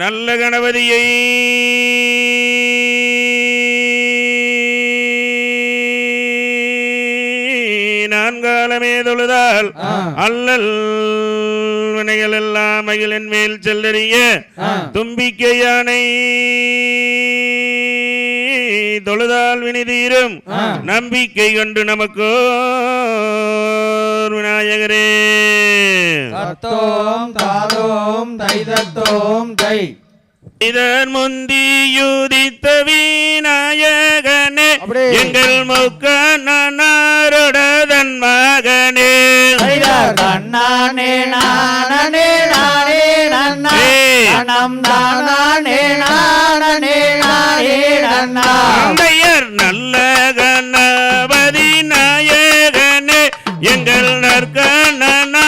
நல்ல கணபதியை. நான்காலமே தொழுதால் அல்லல் வினைகள் எல்லாம் மகிழன் மேல் செல்லறிய தும்பிக்கையானை தொழுதால் வினிதீரும் நம்பிக்கை கொண்டு நமக்கோ விநாயகரே. செய்தத்தோம் கை இதன் முந்தியுதித்த வீநாயகனே எங்கள் முக்கண்ணனாருடன் மகனே. கண்ணானே நானே நானே நன்னே. நம் நல்ல கணபதி நாயகனே எங்கள் நற்கண்ணனா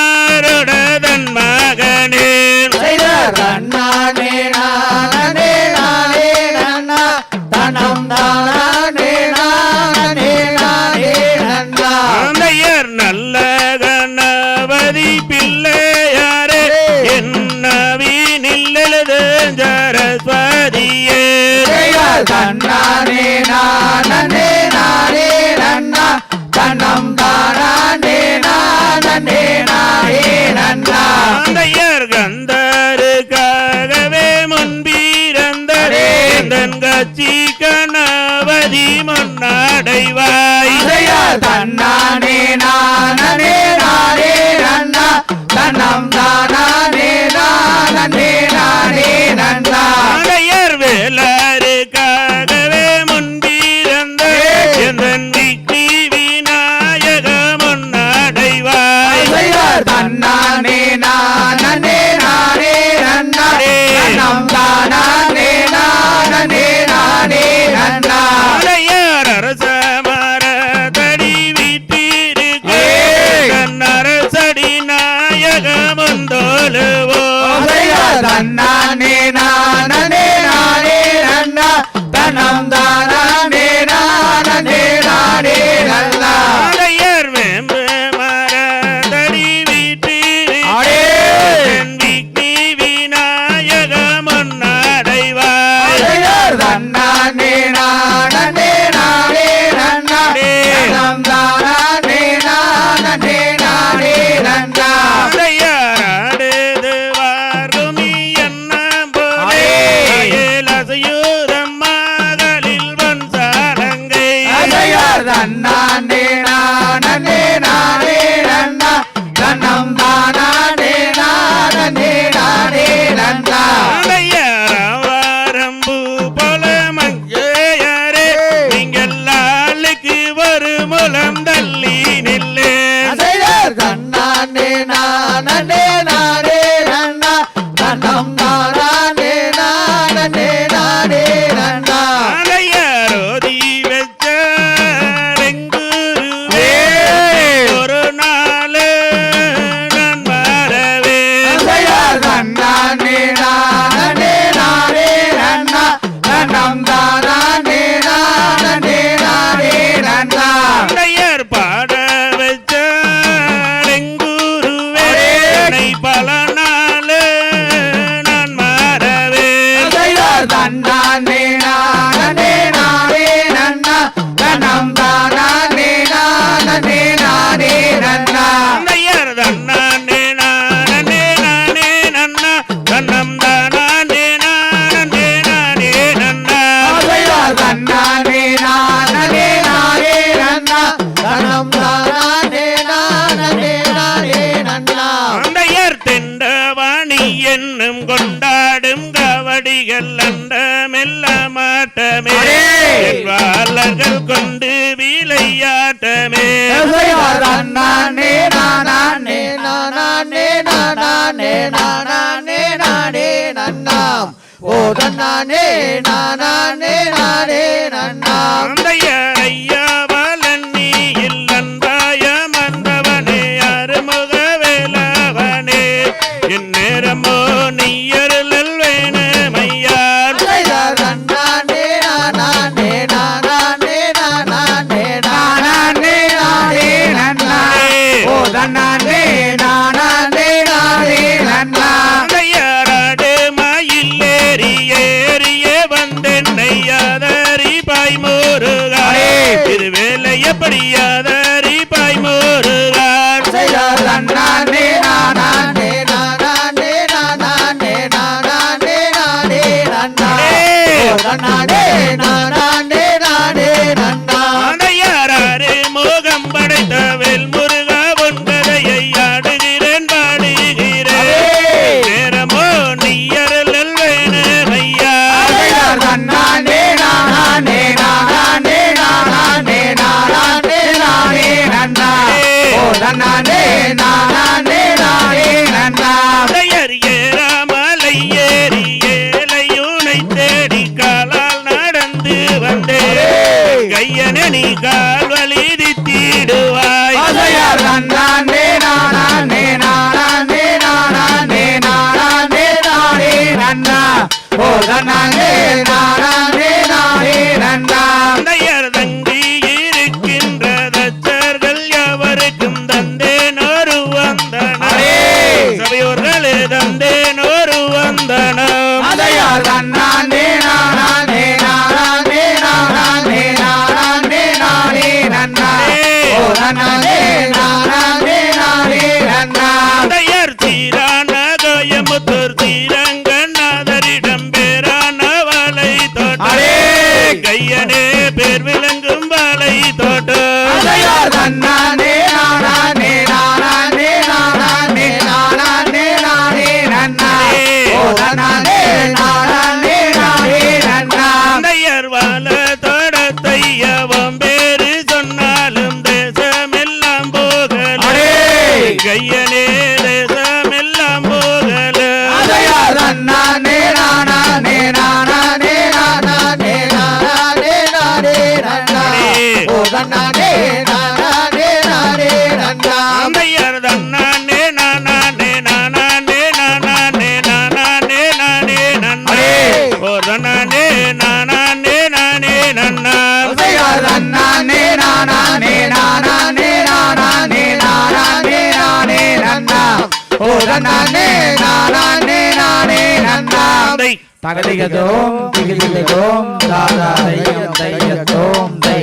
கதி பிள்ளையாரே என்னவி நில்லதரஸ்வதியே கண்ணானே நானே நானே நன்னா கண்ணம் தானே நானே நானே நன்னா தந்தையர் கந்தருக்காகவே முன்பிறந்தரே தன் கட்சி கணவதி முன்னடைவாய். தன்னானே நான் கண்ணானே. காலங்கள் கொண்டு விளையாட்டமே நானே நானே நானே நானே நானே நானே நன்னாம் ஓ தன்னானே நானே நானே நன்னாம் ஐயா வலன் நீ இல்லன்றாய மன்றவனே அருமுக வேலவனே. என் நேரமோ நாடே யார் தான் தன்னானே நானே நானே நன்னா அம்மையார் தன்னானே நானே நானே நானே நானே நானே நன்னானே ஓ தன்னானே நானே தகதிகதோம் திகிதிகதோம் தாதாதையம் தையத்தோம் தை